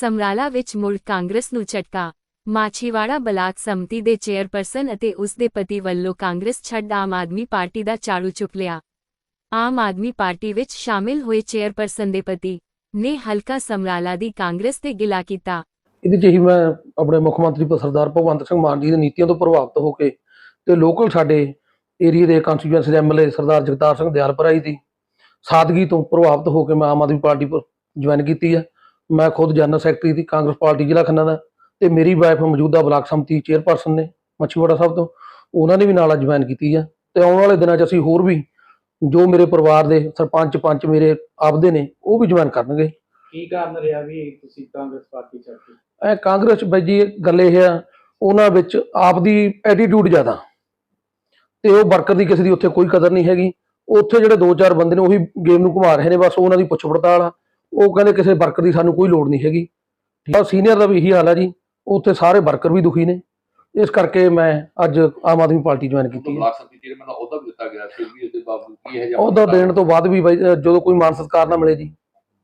ਸਮਰਾਲਾ ਵਿੱਚ ਮੁੜ ਕਾਂਗਰਸ ਨੂੰ ਝਟਕਾ। ਮਾਛੀਵਾੜਾ ਬਲਾਕ ਸੰਮਤੀ ਦੇ ਚੇਅਰਪਰਸਨ ਅਤੇ ਉਸ ਦੇ ਪਤੀ ਵੱਲੋਂ ਕਾਂਗਰਸ ਛੱਡ ਆਮ ਆਦਮੀ ਪਾਰਟੀ ਦਾ ਝਾੜੂ ਚੁੱਕ ਲਿਆ। ਆਮ ਆਦਮੀ ਪਾਰਟੀ ਵਿੱਚ ਸ਼ਾਮਿਲ ਹੋਏ ਚੇਅਰਪਰਸਨ ਦੇ ਪਤੀ ਨੇ ਹਲਕਾ ਸਮਰਾਲਾ ਦੀ ਕਾਂਗਰਸ ਤੇ ਗਿਲਾ ਕੀਤਾ। ਇਹਦੇ 'ਚ ਹੀ ਮੈਂ ਆਪਣੇ ਮੁੱਖ ਮੰਤਰੀ ਸਰਦਾਰ ਭਗਵੰਤ ਸਿੰਘ ਮਾਨ ਜੀ ਦੀ ਨੀਤੀਆਂ ਤੋਂ ਪ੍ਰਭਾਵਿਤ ਹੋ ਕੇ ਤੇ ਲੋਕਲ ਸਾਡੇ ਏਰੀਆ ਦੇ ਕੰਸਟੀਚੁਐਂਸੀ ਦੇ ਐਮਐਲਏ ਸਰਦਾਰ ਜਗਤਾਰ ਸਿੰਘ ਦਿਆਲਪੁਰਾ ਦੀ ਸਾਦਗੀ ਤੋਂ ਪ੍ਰਭਾਵਿਤ ਹੋ ਕੇ ਮੈਂ ਆਮ ਆਦਮੀ ਪਾਰਟੀ ਜੁਆਇਨ ਕੀਤੀ ਹੈ ਮੈਂ ਖੁਦ ਜਨਰਲ ਸੈਕਟਰੀ ਦੀ ਕਾਂਗਰਸ ਪਾਰਟੀ ਜ਼ਿਲ੍ਹਾ ਖੰਨਾ ਦਾ ਤੇ ਮੇਰੀ ਵਾਈਫ ਮੌਜੂਦਾ ਬਲਾਕ ਸੰਮਤੀ ਚੇਅਰਪਰਸਨ ਨੇ ਮੱਛੀਵਾੜਾ ਸਾਹਿਬ ਤੋਂ ਉਹਨਾਂ ਨੇ ਵੀ ਨਾਲ ਜੁਆਇਨ ਕੀਤੀ ਹੈ ਤੇ ਆਉਣ ਵਾਲੇ ਦਿਨਾਂ 'ਚ ਅਸੀਂ ਹੋਰ ਵੀ ਜੋ ਮੇਰੇ ਪਰਿਵਾਰ ਦੇ ਸਰਪੰਚ ਪੰਚ ਮੇਰੇ ਆਪਦੇ ਨੇ ਉਹ ਵੀ ਜੁਆਇਨ ਕਰਨਗੇ। ਕੀ ਕਾਰਨ ਰਿਹਾ ਵੀ ਤੁਸੀਂ ਕਾਂਗਰਸ ਪਾਰਟੀ ਛੱਡ ਇਹ ਕਾਂਗਰਸ ਬਾਈ ਜੀ ਗੱਲ ਇਹ ਆ ਉਹਨਾਂ ਵਿੱਚ ਆਪ ਦੀ ਐਟੀਟਿਊਡ ਜ਼ਿਆਦਾ ਤੇ ਉਹ ਵਰਕਰ ਦੀ ਕਿਸੇ ਦੀ ਉੱਥੇ ਕੋਈ ਕਦਰ ਨਹੀਂ ਹੈਗੀ ਉੱਥੇ ਜਿਹੜੇ ਦੋ ਚਾਰ ਬੰਦੇ ਨੇ ਉਹੀ ਗੇਮ ਨੂੰ ਘੁਮਾ ਰਹੇ ਨੇ ਬਸ ਉਹਨਾਂ ਦੀ ਪੁੱਛ ਪੜਤਾਲ ਆ। ਉਹ ਕਹਿੰਦੇ ਕਿਸੇ ਵਰਕਰ ਦੀ ਸਾਨੂੰ ਕੋਈ ਲੋੜ ਨਹੀਂ ਹੈਗੀ। ਠੀਕ ਆ ਸੀਨੀਅਰ ਦਾ ਵੀ ਇਹੀ ਹਾਲ ਆ ਜੀ। ਉੱਥੇ ਸਾਰੇ ਵਰਕਰ ਵੀ ਦੁਖੀ ਨੇ। ਇਸ ਕਰਕੇ ਮੈਂ ਅੱਜ ਆਮ ਆਦਮੀ ਪਾਰਟੀ ਜੁਆਇਨ ਕੀਤੀ ਹੈ। ਬਲਾਕ ਸੰਮਤੀ ਚੇਅਰਮੈਨ ਦਾ ਅਹੁਦਾ ਵੀ ਦਿੱਤਾ ਗਿਆ ਫਿਰ ਵੀ ਇਹਦੇ ਬਾਵਜੂਦ ਕੀ ਹੈ ਜਿਹਾ ਉਹਦਾ ਦੇਣ ਤੋਂ ਬਾਅਦ ਵੀ ਬਾਈ ਜਦੋਂ ਕੋਈ ਮਾਨ ਸਤਿਕਾਰ ਨਾ ਮਿਲੇ ਜੀ।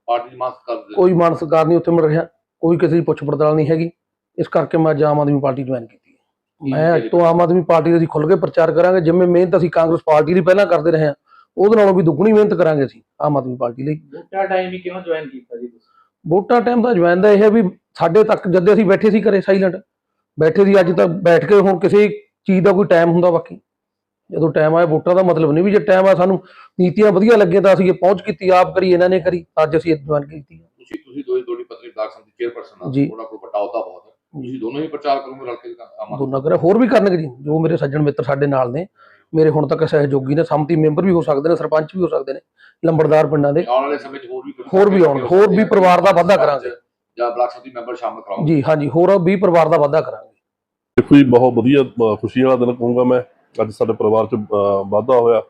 ਪਾਰਟੀ ਦੀ ਮਾਸਕ ਕਰ ਦੇ ਕੋਈ ਮਾਨ ਸਤਿਕਾਰ ਨਹੀਂ ਉੱਥੇ ਮਿਲ ਰਿਹਾ। ਕੋਈ ਕਿਸੇ ਦੀ ਪੁੱਛ ਪੜਤਾਲ ਨਹੀਂ ਹੈਗੀ। ਇਸ ਕਰਕੇ ਮੈਂ ਅੱਜ ਆਮ ਆਦਮੀ ਪਾਰਟੀ ਜੁਆਇਨ ਕੀਤੀ ਹੈ। ਮੈਂ ਅੱਜ ਤੋਂ ਆਮ ਆਦਮੀ ਪਾਰਟੀ ਦੇ ਅਸੀਂ ਖੁੱਲ੍ਹ ਕੇ ਪ੍ਰਚਾਰ ਕਰਾਂਗੇ। ਜਿਵੇਂ ਮਿਹਨਤ ਅਸੀਂ ਕਾਂਗਰਸ ਪਾਰਟੀ ਦੀ ਪਹਿਲਾਂ ਕਰਦੇ ਰਹੇ ਹਾਂ ਉਹਦੇ ਨਾਲੋਂ ਵੀ ਦੁੱਗਣੀ ਮਿਹਨਤ ਕਰਾਂਗੇ ਅਸੀਂ ਆਮ ਆਦਮੀ ਪਾਰਟੀ ਲਈ। ਵੋਟਾਂ ਟਾਈਮ ਹੀ ਕਿਉਂ ਜੁਆਇਨ ਕੀਤਾ ਜੀ ਤੁਸੀਂ? ਵੋਟਾਂ ਟਾਈਮ ਦਾ ਜੁਆਇਨ ਦਾ ਇਹ ਹੈ ਵੀ ਸਾਡੇ ਤੱਕ ਜਦ ਅਸੀਂ ਬੈਠੇ ਸੀ ਘਰੇ ਸਾਇਲੈਂਟ ਬੈਠੇ ਸੀ ਅੱਜ ਤੱਕ ਬੈਠ ਕੇ ਹੁਣ ਕਿਸੇ ਚੀਜ਼ ਦਾ ਕੋਈ ਟਾਈਮ ਹੁੰਦਾ ਬਾਕੀ। ਜਦੋਂ ਟਾਈਮ ਆਇਆ ਵੋਟਾਂ ਦਾ ਮਤਲਬ ਨਹੀਂ ਵੀ ਜੇ ਟਾਈਮ ਆ ਸਾਨੂੰ ਨੀਤੀਆਂ ਵਧੀਆ ਲੱਗੀਆਂ ਤਾਂ ਅਸੀਂ ਇਹ ਪਹੁੰਚ ਕੀਤੀ ਆਪ ਕਰੀ ਇਹਨਾਂ ਨੇ ਕਰੀ ਅੱਜ ਅਸੀਂ ਜੁਆਇਨ ਕੀਤੀ ਤੁਸੀਂ ਤੁਸੀਂ ਦੋਈ ਦੋੜੀ ਪਤਨੀ ਬਲਾਕ ਸੰਮਤੀ ਚੇਅਰਪਰਸਨ ਆ ਕੋਲ ਵੱਡਾ ਅਹੁਦਾ ਬਹੁਤ ਤੁਸੀਂ ਦੋਨੋਂ ਹੀ ਪ੍ਰਚਾਰ ਕਰੋਗੇ ਰਲ ਕੇ ਆਮ ਆਦਮੀ ਦੋਨਾਂ ਕਰੇ ਹੋਰ ਵੀ ਕਰਨਗੇ ਜੀ ਜੋ ਮੇਰੇ ਸੱਜਣ ਮਿੱਤਰ ਸਾਡੇ ਨਾਲ ਨੇ ਮੇਰੇ ਹੁਣ ਤੱਕ ਸਹਿਯੋਗੀ ਨੇ ਸੰਮਤੀ ਮੈਂਬਰ ਵੀ ਹੋ ਸਕਦੇ ਨੇ ਸਰਪੰਚ ਵੀ ਹੋ ਸਕਦੇ ਨੇ ਲੰਬੜਦਾਰ ਪਿੰਡਾਂ ਦੇ। ਆਉਣ ਵਾਲੇ ਸਮੇਂ 'ਚ ਹੋਰ ਵੀ ਕਰੋਗੇ? ਹੋਰ ਵੀ ਆਉਣਗੇ, ਹੋਰ ਵੀ ਪਰਿਵਾਰ ਦਾ ਵਾਧਾ ਕਰਾਂਗੇ। ਜਾਂ ਬਲਾਕ ਸੰਮਤੀ ਮੈਂਬਰ ਸ਼ਾਮਲ ਕਰਾਉਂਗੇ ਜੀ ਹਾਂਜੀ ਹੋਰ 20 ਪਰਿਵਾਰ ਦਾ ਵਾਧਾ ਕਰਾਂਗੇ। ਦੇਖੋ ਜੀ ਬਹੁਤ ਵਧੀਆ ਖੁਸ਼ੀ ਵਾਲਾ ਦਿਨ ਕਹੂੰਗਾ ਮੈਂ ਅੱਜ ਸਾਡੇ ਪਰਿਵਾਰ ਚ ਵਾਧਾ ਹੋਇਆ।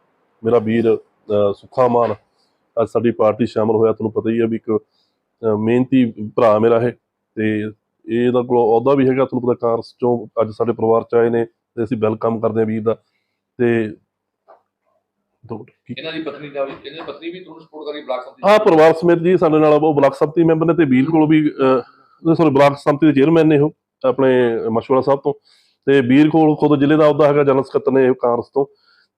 ਮੇਰਾ ਵੀਰ ਸੁੱਖਾ ਮਾਨ ਅੱਜ ਸਾਡੀ ਪਾਰਟੀ ਸ਼ਾਮਲ ਹੋਇਆ। ਤੁਹਾਨੂੰ ਪਤਾ ਹੀ ਹੈ ਵੀ ਇੱਕ ਮਿਹਨਤੀ ਭਰਾ ਮੇਰਾ ਇਹ ਤੇ ਇਹਦਾ ਕੋਲ ਅਹੁਦਾ ਵੀ ਹੈਗਾ ਤੁਹਾਨੂੰ ਪਤਾ ਕਾਂਗਰਸ ਚੋਂ ਅੱਜ ਸਾਡੇ ਪਰਿਵਾਰ ਚ ਆਏ ਨੇ ਤੇ ਅਸੀਂ ਵੈਲਕਮ ਕਰਦੇ ਹਾਂ ਵੀਰ ਦਾ। ਤੇ ਇਹਨਾਂ ਦੀ ਪਤਨੀ ਦਾ ਵੀ ਇਹਨਾਂ ਦੀ ਪਤਨੀ ਵੀ ਤੁਹਾਨੂੰ ਸਪੋਰਟ ਕਰੀ ਬਲਾਕ ਸੰਮਤੀ ਹਾਂ ਪਰਿਵਾਰ ਸਮੇਤ ਜੀ ਸਾਡੇ ਨਾਲ ਉਹ ਬਲਾਕ ਸੰਮਤੀ ਮੈਂਬਰ ਨੇ ਤੇ ਵੀਰ ਕੋਲ ਵੀ ਸੋਰੀ ਬਲਾਕ ਸੰਮਤੀ ਦੇ ਚੇਅਰਮੈਨ ਨੇ ਉਹ ਆਪਣੇ ਮਸ਼ਵਰਾ ਸਾਹਿਬ ਤੋਂ। ਤੇ ਵੀਰ ਕੋਲ ਖੁਦ ਜ਼ਿਲ੍ਹੇ ਦਾ ਅਹੁਦਾ ਹੈਗਾ ਜਨਰਲ ਸਕੱਤਰ ਨੇ ਕਾਂਗਰਸ ਤੋਂ।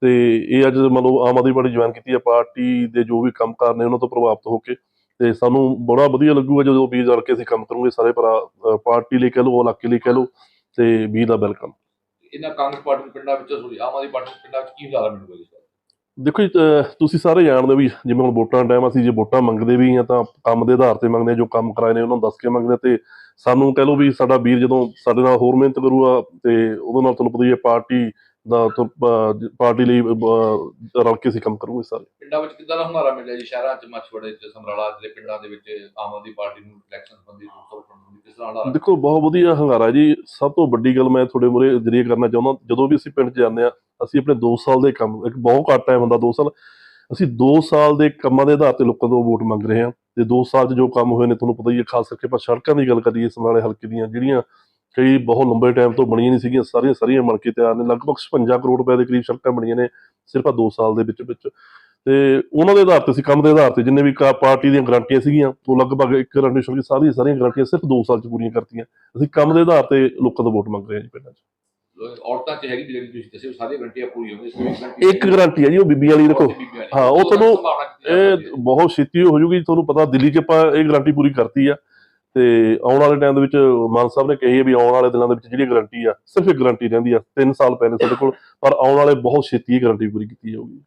ਤੇ ਇਹ ਅੱਜ ਮੰਨ ਲਓ ਆਮ ਆਦਮੀ ਪਾਰਟੀ ਜੁਆਇਨ ਕੀਤੀ ਹੈ ਪਾਰਟੀ ਦੇ ਜੋ ਵੀ ਕੰਮਕਾਰ ਨੇ ਉਹਨਾਂ ਤੋਂ ਪ੍ਰਭਾਵਿਤ ਹੋ ਕੇ। ਤੇ ਸਾਨੂੰ ਬੜਾ ਵਧੀਆ ਲੱਗੂਗਾ ਜਦੋਂ ਵੀਰ ਰਲ ਕੇ ਅਸੀਂ ਕੰਮ ਕਰੂਗੇ ਸਾਰੇ ਭਰਾ ਪਾਰਟੀ ਲਈ ਕਹਿ ਲਓ ਇਲਾਕੇ ਲਈ ਕਹਿ ਲਓ ਤੇ ਵੀਰ ਦਾ ਵੈਲਕਮ। ਇਹਨਾਂ ਕਾਂਗਰਸ ਪਾਰਟੀ ਪਿੰਡਾਂ ਵਿੱਚ ਸੋਰੀ ਆਮ ਆਦਮੀ ਪਾਰਟੀ ਪਿੰਡਾਂ ਵਿੱਚ ਕੀ ਜ਼ਿਆਦਾ ਮਿਲੂਗਾ ਜੀ ਦੇਖੋ ਤੁਸੀਂ ਸਾਰੇ ਜਾਣਦੇ ਵੀ ਜਿਵੇਂ ਹੁਣ ਵੋਟਾਂ ਦਾ ਟਾਈਮ ਅਸੀਂ ਜੇ ਵੋਟਾਂ ਮੰਗਦੇ ਵੀ ਆ ਤਾਂ ਕੰਮ ਦੇ ਆਧਾਰ ਤੇ ਮੰਗਦੇ ਜੋ ਕੰਮ ਕਰਾਏ ਨੇ ਉਹਨਾਂ ਨੂੰ ਦੱਸ ਕੇ ਮੰਗਦੇ ਤੇ ਸਾਨੂੰ ਕਹਿ ਲਓ ਵੀ ਸਾਡਾ ਵੀਰ ਜਦੋਂ ਸਾਡੇ ਨਾਲ ਹੋਰ ਮਿਹਨਤ ਕਰੂਗਾ ਤੇ ਉਹਦੇ ਨਾਲ ਤੁਹਾਨੂੰ ਪਤਾ ਹੀ ਹੈ ਪਾਰਟੀ ਦਾ ਪਾਰਟੀ ਲਈ ਰਲ ਕੇ ਅਸੀਂ ਕੰਮ ਕਰੂਗੇ ਸਾਰੇ। ਪਿੰਡਾਂ ਵਿੱਚ ਕਿੱਦਾਂ ਦਾ ਹੁੰਗਾਰਾ ਮਿਲਿਆ ਜੀ? ਸ਼ਹਿਰਾਂ 'ਚ ਮਛਵੜੇ 'ਚ ਸਮਰਾਲਾ ਦੇ ਪਿੰਡਾਂ ਦੇ ਵਿੱਚ ਆਮ ਆਦਮੀ ਪਾਰਟੀ ਨੂੰ ਇਲੈਕਸ਼ਨ ਸੰਬੰਧੀ ਕਿਸ ਤਰ੍ਹਾਂ ਦਾ ਦੇਖੋ ਬਹੁਤ ਵਧੀਆ ਹੰਗਾਰਾ ਜੀ। ਸਭ ਤੋਂ ਵੱਡੀ ਗੱਲ ਮੈਂ ਤੁਹਾਡੇ ਮੂਹਰੇ ਜਰੀਏ ਕਰਨਾ ਚਾਹੁੰਦਾ ਜਦੋਂ ਵੀ ਅਸੀਂ ਪਿੰਡ 'ਚ ਜਾਂਦੇ ਆ ਅਸੀਂ ਆਪਣੇ 2 ਸਾਲ ਦੇ ਕੰਮ ਇੱਕ ਬਹੁਤ ਘੱਟ ਟਾਈਮ ਹੁੰਦਾ 2 ਸਾਲ। ਅਸੀਂ 2 ਸਾਲ ਦੇ ਕੰਮਾਂ ਦੇ ਆਧਾਰ ਤੇ ਲੋਕਾਂ ਤੋਂ ਵੋਟ ਮੰਗ ਰਹੇ ਹਾਂ। ਤੇ 2 ਸਾਲ 'ਚ ਜੋ ਕੰਮ ਹੋਏ ਨੇ ਤੁਹਾਨੂੰ ਪਤਾ ਹੀ ਹੈ ਖਾਸ ਕਰਕੇ ਆਪਾਂ ਸੜਕਾਂ ਦੀ ਗੱਲ ਕਰੀਏ ਸਮਰਾਲੇ ਹਲਕੇ ਦੀਆਂ ਜਿਹੜੀਆਂ ਕਈ ਬਹੁਤ ਲੰਬੇ ਟਾਈਮ ਤੋਂ ਬਣੀਆਂ ਨਹੀਂ ਸੀਗੀਆਂ ਸਾਰੀਆਂ ਸਾਰੀਆਂ ਬਣ ਕੇ ਤਿਆਰ ਨੇ। ਲਗਭਗ 56 ਕਰੋੜ ਰੁਪਏ ਦੇ ਕਰੀਬ ਸੜਕਾਂ ਬਣੀਆਂ ਨੇ ਸਿਰਫ ਆ 2 ਸਾਲ ਦੇ ਵਿੱਚ ਵਿੱਚ। ਤੇ ਉਹਨਾਂ ਦੇ ਆਧਾਰ ਤੇ ਅਸੀਂ ਕੰਮ ਦੇ ਆਧਾਰ ਤੇ ਜਿੰਨੇ ਵੀ ਪਾਰਟੀ ਦੀਆਂ ਗਰੰਟੀਆਂ ਸੀਗੀਆਂ ਉਹ ਲਗਭਗ ਇੱਕ ਛੱਡ ਕੇ ਸਾਰੀਆਂ ਸਾਰੀਆਂ ਗਰੰਟੀਆਂ ਸਿਰਫ 2 ਸਾਲ 'ਚ ਪੂਰੀਆਂ ਕਰਤੀਆਂ। ਅਸੀਂ ਕੰਮ ਦੇ ਆਧਾਰ ਤੇ ਲੋਕਾਂ ਤੋਂ ਵੋਟ ਮੰਗ ਰਹੇ ਹਾਂ ਜੀ ਪਿੰਡਾਂ 'ਚ। ਔਰਤਾਂ 'ਚ ਹੈਗੀ ਜਿਹੜੀ ਤੁਸੀਂ ਦੱਸਿਓ ਸਾਰੀਆਂ ਗਰੰਟੀਆਂ ਪੂਰੀਆਂ ਹੋਣਗੀਆਂ ਇਸ ਵਿੱਚ ਇੱਕ ਗਰੰਟੀ ਹੈ ਜੀ ਉਹ ਬੀਬੀ ਵਾਲੀ ਦੇਖੋ। ਹਾਂ, ਉਹ ਤੁਹਾਨੂੰ ਇਹ ਬਹੁਤ ਛੇਤੀ ਹੋ ਜੂਗੀ ਤੁਹਾਨੂੰ ਪਤਾ ਦਿੱਲੀ 'ਚ ਆਪਾਂ ਇਹ ਗਾਰੰਟੀ ਪੂਰੀ ਕਰਤੀ ਆ। ਤੇ ਆਉਣ ਵਾਲੇ ਟਾਈਮ ਦੇ ਵਿੱਚ ਮਾਨ ਸਾਹਿਬ ਨੇ ਕਹੀ ਹੈ ਵੀ ਆਉਣ ਵਾਲੇ ਦਿਨਾਂ ਦੇ ਵਿੱਚ ਜਿਹੜੀ ਗਾਰੰਟੀ ਆ, ਸਿਰਫ ਇੱਕ ਗਾਰੰਟੀ ਰਹਿੰਦੀ ਆ 3 ਸਾਲ ਪਏ ਸਾਡੇ ਕੋਲ, ਪਰ ਆਉਣ ਵਾਲੇ ਬਹੁਤ ਛੇਤੀ ਇਹ ਗਾਰੰਟੀ ਪੂਰੀ ਕੀਤੀ ਜਾਊਗੀ।